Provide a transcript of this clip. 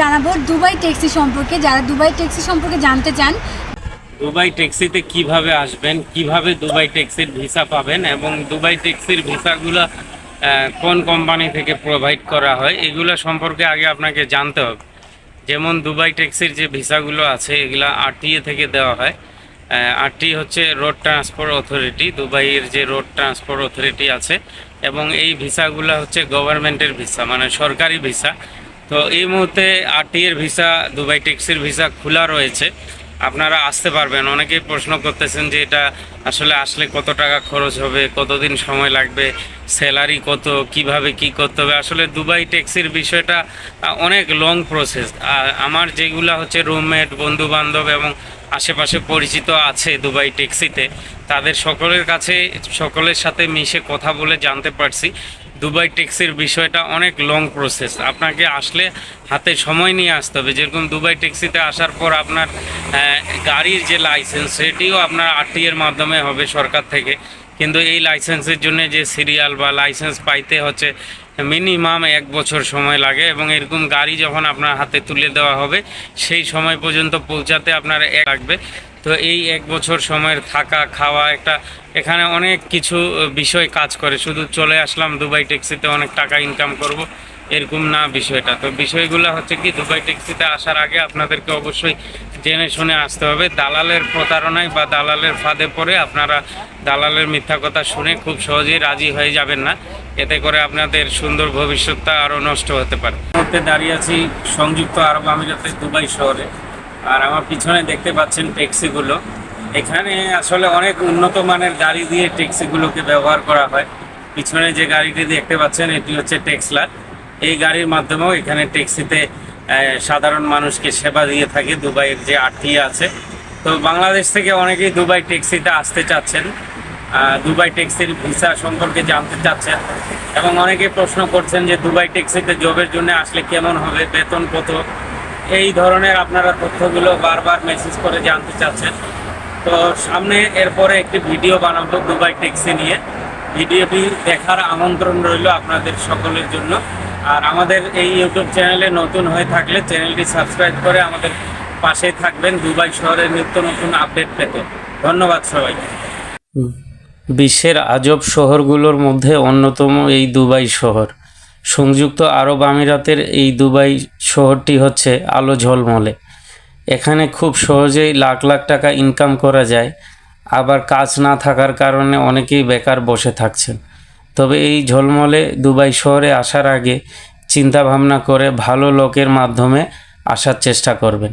জানাব Dubai taxi সম্পর্কে। যারা দুবাই ট্যাক্সি সম্পর্কে জানতে চান, দুবাই ট্যাক্সিতে কীভাবে আসবেন, কীভাবে দুবাই ট্যাক্সির ভিসা পাবেন এবং দুবাই ট্যাক্সির ভিসাগুলো কোন কোম্পানি থেকে প্রোভাইড করা হয়, এগুলো সম্পর্কে আগে আপনাকে জানতে হবে। যেমন দুবাই ট্যাক্সির যে ভিসাগুলো আছে, এগুলো আরটিএ থেকে দেওয়া হয়। আরটি হচ্ছে রোড ট্রান্সপোর্ট অথরিটি দুবাইয়ের যে রোড ট্রান্সপোর্ট অথরিটি আছে, এবং এই ভিসাগুলো হচ্ছে গভর্নমেন্টের ভিসা মানে সরকারি ভিসা। তো এই মুহূর্তে আরটিএর ভিসা, দুবাই ট্যাক্সির ভিসা খোলা রয়েছে। আপনারা আসতে পারবেন। অনেকেই প্রশ্ন করতেছেন যে এটা আসলে আসলে কত টাকা খরচ হবে, কতদিন সময় লাগবে, স্যালারি কত, কীভাবে কি করতে হবে? আসলে দুবাই ট্যাক্সির বিষয়টা অনেক লং প্রসেস আমার যেগুলা হচ্ছে রুমমেট বন্ধু বান্ধব এবং আশেপাশে পরিচিত আছে দুবাই ট্যাক্সিতে তাদের সকলের কাছে, সকলের সাথে মিশে কথা বলে জানতে পারছি। দুবাই ট্যাক্সির বিষয়টা অনেক লং প্রসেস আপনাকে আসলে হাতে সময় নিয়ে আসতে হবে। যেরকম দুবাই ট্যাক্সিতে আসার পর আপনার গাড়ির যে লাইসেন্স সেটিও আপনার আরটি এর মাধ্যমে হবে সরকার থেকে। কিন্তু এই লাইসেন্সের জন্য যে সিরিয়াল বা লাইসেন্স পাইতে হচ্ছে, মিনিমাম এক বছর সময় লাগে এবং এরকম গাড়ি যখন আপনার হাতে তুলে দেওয়া হবে, সেই সময় পর্যন্ত পৌঁছাতে আপনার এক লাগবে। তো এই এক বছর সময়ের থাকা, খাওয়া একটা, এখানে অনেক কিছু বিষয় কাজ করে। শুধু চলে আসলাম দুবাই ট্যাক্সিতে, অনেক টাকা ইনকাম করব, এরকম না বিষয়টা। তো বিষয়গুলো হচ্ছে কি, দুবাই ট্যাক্সিতে আসার আগে আপনাদেরকে অবশ্যই জেনে শুনে আসতে হবে, দালালের প্রতারণায় বা দালালের ফাঁদে পড়ে আপনারা দালালের মিথ্যা কথা শুনে খুব সহজেই রাজি হয়ে যাবেন না। এতে করে আপনাদের সুন্দর ভবিষ্যৎটা আরও নষ্ট হতে পারে। মুহূর্তে দাঁড়িয়ে আছি সংযুক্ত আরব আমিরাতের দুবাই শহরে। আর আমার পিছনে দেখতে পাচ্ছেন ট্যাক্সিগুলো। এখানে আসলে অনেক উন্নত মানের গাড়ি দিয়ে ট্যাক্সিগুলোকে ব্যবহার করা হয়। পিছনে যে গাড়িটি দেখতে পাচ্ছেন, এটি হচ্ছে টেক্সলার। এই গাড়ির মাধ্যমেও এখানে ট্যাক্সিতে সাধারণ মানুষকে সেবা দিয়ে থাকে, দুবাইয়ের যে আরটিএ আছে। তো বাংলাদেশ থেকে অনেকেই দুবাই ট্যাক্সিতে আসতে চাচ্ছেন। দুবাই ট্যাক্সির ভিসা সম্পর্কে জানতে চাচ্ছেন এবং অনেকে প্রশ্ন করছেন যে দুবাই ট্যাক্সিতে জবের জন্য আসলে কেমন হবে, বেতন কত? এই ধরনের আপনারা তথ্যগুলো বারবার মেসেজ করে জানতে চাচ্ছেন। তো সামনে এরপরে একটি ভিডিও বানাবো দুবাই ট্যাক্সি নিয়ে। ভিডিওটি দেখার আমন্ত্রণ রইল আপনাদের সকলের জন্য। আর আমাদের এই ইউটিউব চ্যানেলে নতুন হয়ে থাকলে চ্যানেলটি সাবস্ক্রাইব করে আমাদের পাশে থাকবেন, দুবাই শহরের নিত্য নতুন আপডেট পেতে। ধন্যবাদ সবাইকে। বিশ্বের আজব শহরগুলোর মধ্যে অন্যতম এই দুবাই শহর। সংযুক্ত আরব আমিরাতের এই দুবাই শহরটি হচ্ছে আলো ঝলমলে। এখানে খুব সহজেই লাখ লাখ টাকা ইনকাম করা যায়। আবার কাজ না থাকার কারণে অনেকেই বেকার বসে থাকছেন। তবে এই ঝলমলে দুবাই শহরে আসার আগে চিন্তা ভাবনা করে ভালো লোকের মাধ্যমে আসার চেষ্টা করবেন।